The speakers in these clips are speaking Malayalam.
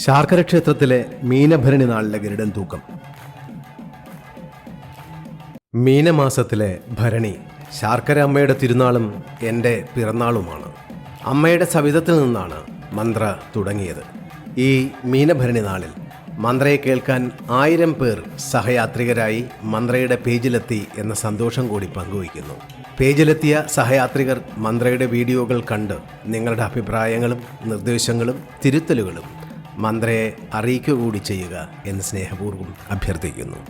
ശാർക്കര ക്ഷേത്രത്തിലെ മീനഭരണി നാളിലെ ഗരുഡൻ തൂക്കം. മീനമാസത്തിലെ ഭരണി ശാർക്കര അമ്മയുടെ തിരുനാളും എന്റെ പിറന്നാളുമാണ്. അമ്മയുടെ സവിധത്തിൽ നിന്നാണ് മന്ത്ര തുടങ്ങിയത്. ഈ മീനഭരണി നാളിൽ മന്ത്രയെ കേൾക്കാൻ ആയിരം പേർ സഹയാത്രികരായി മന്ത്രയുടെ പേജിലെത്തി എന്ന സന്തോഷം കൂടി പങ്കുവയ്ക്കുന്നു. പേജിലെത്തിയ സഹയാത്രികർ മന്ത്രയുടെ വീഡിയോകൾ കണ്ട് നിങ്ങളുടെ അഭിപ്രായങ്ങളും നിർദ്ദേശങ്ങളും തിരുത്തലുകളും മന്ത്രയെ അറിയിക്കുക കൂടി ചെയ്യുക എന്ന് സ്നേഹപൂർവം അഭ്യർത്ഥിക്കുന്നു.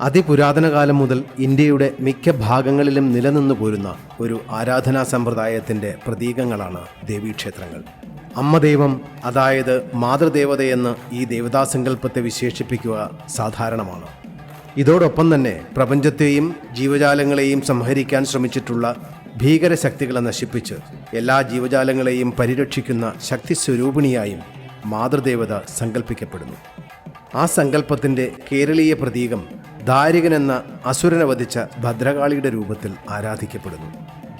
അതിപുരാതന കാലം മുതൽ ഇന്ത്യയുടെ മിക്ക ഭാഗങ്ങളിലും നിലനിന്നു പോരുന്ന ഒരു ആരാധനാ സമ്പ്രദായത്തിന്റെ പ്രതീകങ്ങളാണ് ദേവീക്ഷേത്രങ്ങൾ. അമ്മദൈവം അതായത് മാതൃദേവതയെന്ന് ഈ ദേവതാസങ്കല്പത്തെ വിശേഷിപ്പിക്കുക സാധാരണമാണ്. ഇതോടൊപ്പം തന്നെ പ്രപഞ്ചത്തെയും ജീവജാലങ്ങളെയും സംഹരിക്കാൻ ശ്രമിച്ചിട്ടുള്ള ഭീകരശക്തികളെ നശിപ്പിച്ച് എല്ലാ ജീവജാലങ്ങളെയും പരിരക്ഷിക്കുന്ന ശക്തി സ്വരൂപിണിയായും മാതൃദേവത സങ്കല്പിക്കപ്പെടുന്നു ആ സങ്കല്പത്തിന്റെ കേരളീയ പ്രതീകം ദാരികൻ എന്ന അസുരനെ വധിച്ച ഭദ്രകാളിയുടെ രൂപത്തിൽ ആരാധിക്കപ്പെടുന്നു.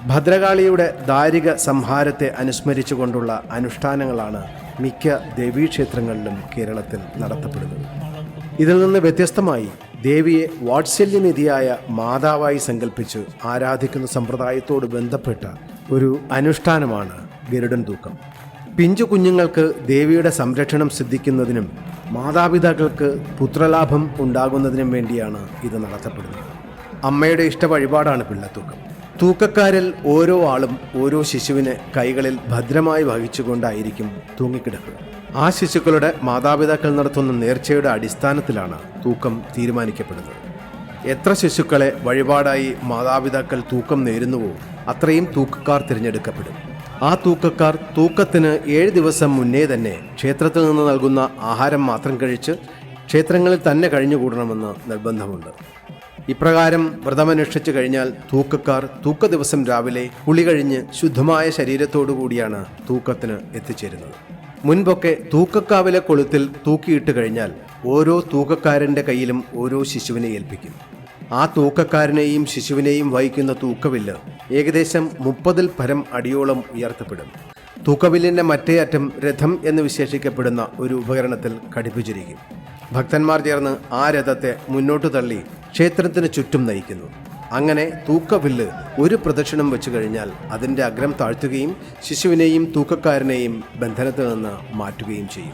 ഭദ്രകാളിയുടെ ദാരിക സംഹാരത്തെ അനുസ്മരിച്ചുകൊണ്ടുള്ള അനുഷ്ഠാനങ്ങളാണ് മിക്ക ദേവീക്ഷേത്രങ്ങളിലും കേരളത്തിൽ നടത്തപ്പെടുന്നത്. ഇതിൽ നിന്ന് വ്യത്യസ്തമായി ദേവിയെ വാത്സല്യനിധിയായ മാതാവായി സങ്കല്പിച്ച് ആരാധിക്കുന്ന സമ്പ്രദായത്തോട് ബന്ധപ്പെട്ട ഒരു അനുഷ്ഠാനമാണ് ഗരുഡൻ തൂക്കം. പിഞ്ചു കുഞ്ഞുങ്ങൾക്ക് ദേവിയുടെ സംരക്ഷണം സിദ്ധിക്കുന്നതിനും മാതാപിതാക്കൾക്ക് പുത്രലാഭം ഉണ്ടാകുന്നതിനും വേണ്ടിയാണ് ഇത് നടത്തപ്പെടുന്നത്. അമ്മയുടെ ഇഷ്ട വഴിപാടാണ് പിള്ളത്തൂക്കം. തൂക്കക്കാരിൽ ഓരോ ആളും ഓരോ ശിശുവിനെ കൈകളിൽ ഭദ്രമായി വഹിച്ചുകൊണ്ടായിരിക്കും തൂങ്ങിക്കിടക്കുക. ആ ശിശുക്കളുടെ മാതാപിതാക്കൾ നടത്തുന്ന നേർച്ചയുടെ അടിസ്ഥാനത്തിലാണ് തൂക്കം തീരുമാനിക്കപ്പെടുന്നത്. എത്ര ശിശുക്കളെ വഴിപാടായി മാതാപിതാക്കൾ തൂക്കം നേരുന്നുവോ അത്രയും തൂക്കക്കാർ തിരഞ്ഞെടുക്കപ്പെടും. ആ തൂക്കക്കാർ തൂക്കത്തിന് ഏഴ് ദിവസം മുന്നേ തന്നെ ക്ഷേത്രത്തിൽ നിന്ന് നൽകുന്ന ആഹാരം മാത്രം കഴിച്ച് ക്ഷേത്രങ്ങളിൽ തന്നെ കഴിഞ്ഞുകൂടണമെന്ന് നിർബന്ധമുണ്ട്. ഇപ്രകാരം വ്രതമനുഷ്ഠിച്ചു കഴിഞ്ഞാൽ തൂക്കക്കാർ തൂക്ക ദിവസം രാവിലെ കുളി കഴിഞ്ഞ് ശുദ്ധമായ ശരീരത്തോടു കൂടിയാണ് തൂക്കത്തിന് എത്തിച്ചേരുന്നത്. മുൻപൊക്കെ തൂക്കക്കാവിലെ കൊളുത്തിൽ തൂക്കിയിട്ട് കഴിഞ്ഞാൽ ഓരോ തൂക്കക്കാരന്റെ കയ്യിലും ഓരോ ശിശുവിനെ ഏൽപ്പിക്കും. ആ തൂക്കക്കാരനെയും ശിശുവിനെയും വഹിക്കുന്ന തൂക്കവില്ല് ഏകദേശം മുപ്പതിൽ പരം അടിയോളം ഉയർത്തപ്പെടും. തൂക്കവില്ലിന്റെ മറ്റേ അറ്റം രഥം എന്ന് വിശേഷിക്കപ്പെടുന്ന ഒരു ഉപകരണത്തിൽ ഘടിപ്പിച്ചിരിക്കും. ഭക്തന്മാർ ചേർന്ന് ആ രഥത്തെ മുന്നോട്ട് തള്ളി ക്ഷേത്രത്തിന് ചുറ്റും നയിക്കുന്നു. അങ്ങനെ തൂക്കവില്ല് ഒരു പ്രദക്ഷിണം വെച്ചു കഴിഞ്ഞാൽ അതിന്റെ അഗ്രം താഴ്ത്തുകയും ശിശുവിനെയും തൂക്കക്കാരനെയും ബന്ധനത്തിൽ നിന്ന് മാറ്റുകയും ചെയ്യും.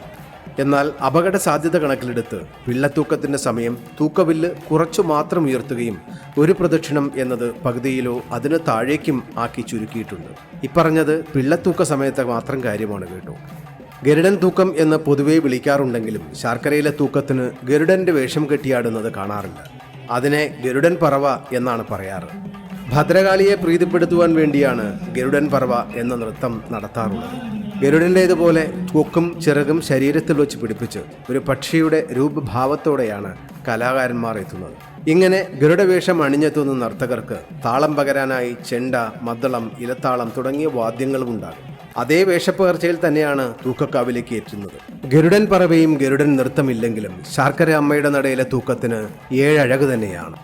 എന്നാൽ അപകട സാധ്യത കണക്കിലെടുത്ത് വിള്ളത്തൂക്കത്തിന്റെ സമയം തൂക്കവില്ല് കുറച്ചു മാത്രം ഉയർത്തുകയും ഒരു പ്രദക്ഷിണം എന്നത് പകുതിയിലോ അതിന് താഴേക്കും ആക്കി ചുരുക്കിയിട്ടുണ്ട്. ഇപ്പറഞ്ഞത് പിള്ളത്തൂക്ക സമയത്തെ മാത്രം കാര്യമാണ് കേട്ടോ. ഗരുഡൻ തൂക്കം എന്ന് പൊതുവെ വിളിക്കാറുണ്ടെങ്കിലും ശാർക്കരയിലെ തൂക്കത്തിന് ഗരുഡന്റെ വേഷം കെട്ടിയാടുന്നത് കാണാറില്ല. അതിനെ ഗരുഡൻ പറവ എന്നാണ് പറയാറ്. ഭദ്രകാളിയെ പ്രീതിപ്പെടുത്തുവാൻ വേണ്ടിയാണ് ഗരുഡൻ പറവ എന്ന നൃത്തം നടത്താറുള്ളത്. ഗരുഡന്റേതുപോലെ കൊക്കും ചിറകും ശരീരത്തിൽ വെച്ച് പിടിപ്പിച്ച് ഒരു പക്ഷിയുടെ രൂപഭാവത്തോടെയാണ് കലാകാരന്മാർ എത്തുന്നത്. ഇങ്ങനെ ഗരുഡവേഷം അണിഞ്ഞെത്തുന്ന നർത്തകർക്ക് താളം പകരാനായി ചെണ്ട മദ്ദളം ഇലത്താളം തുടങ്ങിയ വാദ്യങ്ങളും ഉണ്ടാകും. അതേ വേഷപ്പകർച്ചയിൽ തന്നെയാണ് തൂക്കക്കാവിലേക്ക് എത്തുന്നത്. ഗരുഡൻ പറവയും ഗരുഡൻ നൃത്തമില്ലെങ്കിലും ശാർക്കര അമ്മയുടെ നടയിലെ തൂക്കത്തിന് ഏഴഴക് തന്നെയാണ്.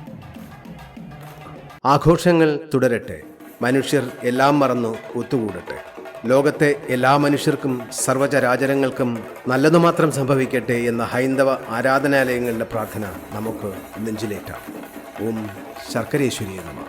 ആഘോഷങ്ങൾ തുടരട്ടെ. മനുഷ്യർ എല്ലാം മറന്നു ഒത്തുകൂടട്ടെ. ലോകത്തെ എല്ലാ മനുഷ്യർക്കും സർവചരാചരങ്ങൾക്കും നല്ലതു മാത്രം സംഭവിക്കട്ടെ എന്ന ഹൈന്ദവ ആരാധനാലയങ്ങളുടെ പ്രാർത്ഥന നമുക്ക് നെഞ്ചിലേറ്റാം. ഓം ശർക്കരേശ്വരി നമ.